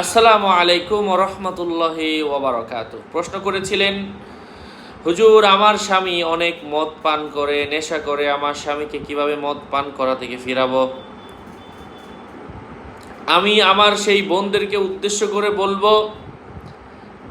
আসসালামু আলাইকুম রহমতুল্লাহি ওবরাকাত প্রশ্ন করেছিলেন, হুজুর, আমার স্বামী অনেক মদ পান করে, নেশা করে, আমার স্বামীকে কীভাবে মদ পান করা থেকে ফিরাবো? আমি আমার সেই বোনদেরকে উদ্দেশ্য করে বলব,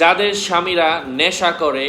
যাদের স্বামীরা নেশা করে,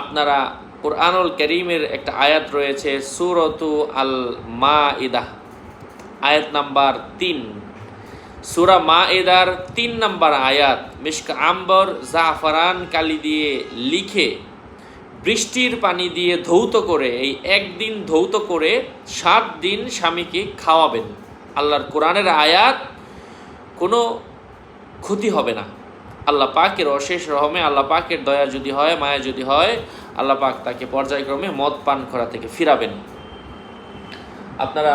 আপনারা কোরআনুল করিমের একটা আয়াত রয়েছে, সুরতু আল মা ইদাহ আয়াত নাম্বার তিন। সুরা মা এদার তিন নম্বর আয়াত, মিশকা আম্বর, জাফরান কালি দিয়ে লিখে বৃষ্টির পানি দিয়ে ধৌত করে, এই একদিন ধৌত করে সাত দিন স্বামীকে খাওয়াবেন। আল্লাহর কোরআনের আয়াত কোনো ক্ষতি হবে না। আল্লাহ পাকের অশেষ রহমে, আল্লাহ পাকের দয়া যদি হয়, মায়া যদি হয়, আল্লাহ পাক তাকে পর্যায়ক্রমে মদ পান করা থেকে ফিরাবেন। আপনারা